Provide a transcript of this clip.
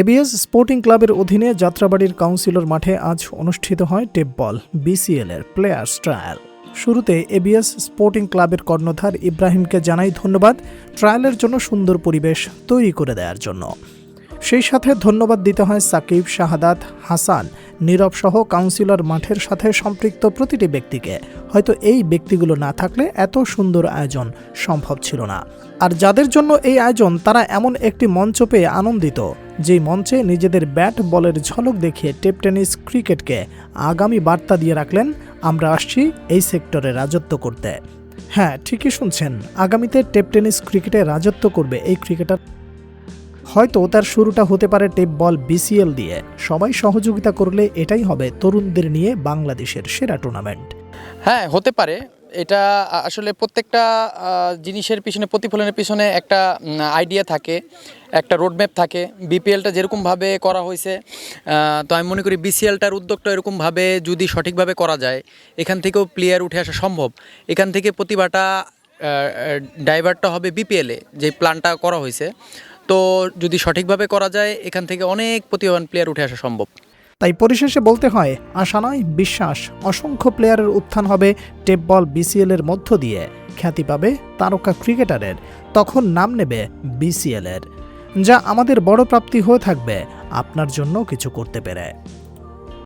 ABS sporting ক্লাবের অধীনে যাত্রাবাড়ির councillor মাঠে আজ অনুষ্ঠিত হয় টেপবল বিসিএল এর প্লেয়ার্স ট্রায়াল শুরুতে এবিএস স্পোর্টিং ক্লাবের কর্ণধার ইব্রাহিমকে জানাই ধন্যবাদ ট্রায়ালের জন্য সুন্দর পরিবেশ তৈরি করে দেওয়ার জন্য। সেই সাথে ধন্যবাদ দিতে হয় সাকিব, শাহাদাত, হাসান, নীরব সহ কাউন্সিলর মাঠের সাথে সম্পৃক্ত প্রতিটি ব্যক্তিকে। হয়তো এই ব্যক্তিগুলো না থাকলে এত সুন্দর আয়োজন সম্ভব ছিল না। আর যাদের জন্য এই আয়োজন, তারা এমন একটি মঞ্চ পেয়ে আনন্দিত। যেই মঞ্চে নিজেদের ব্যাট, বলের ঝলক দেখিয়ে টেপ টেনিস ক্রিকেটকে আগামী বার্তা দিয়ে রাখলেন, আমরা আসছি এই সেক্টরে রাজত্ব করতে। হ্যাঁ ঠিকই শুনছেন, আগামীতে টেপ টেনিস ক্রিকেটে রাজত্ব করবে এই ক্রিকেটার। হয়তো তার শুরুটা হতে পারে টেপ বল বিসিএল দিয়ে। সবাই সহযোগিতা করলে এটাই হবে তরুণদের নিয়ে বাংলাদেশের সেরা টুর্নামেন্ট। হ্যাঁ হতে পারে। এটা আসলে প্রত্যেকটা জিনিসের পিছনে, প্রতিফলনের পিছনে একটা আইডিয়া থাকে, একটা রোডম্যাপ থাকে। বিপিএলটা যেরকমভাবে করা হয়েছে তো আমি মনে করি বিসিএলটার উদ্যোগটা এরকমভাবে যদি সঠিকভাবে করা যায়, এখান থেকেও প্লেয়ার উঠে আসা সম্ভব। এখান থেকে প্রতিভাটা ডাইভারটা হবে বিপিএলে যে প্ল্যানটা করা হয়েছে। তো যদি সঠিকভাবে করা যায়, এখান থেকে অনেক প্রতিভাবান প্লেয়ার উঠে আসা সম্ভব। তাই পরিশেষে বলতে হয়, আশা নয়, বিশ্বাস। অসংখ্য প্লেয়ারের উত্থান হবে টেপ বল বিসিএল এর মধ্য দিয়ে। খ্যাতি পাবে তারকা ক্রিকেটারের। তখন নাম নেবে বিসিএল এর। যা আমাদের বড় প্রাপ্তি হয়ে থাকবে। আপনার জন্য কিছু করতে পেরে।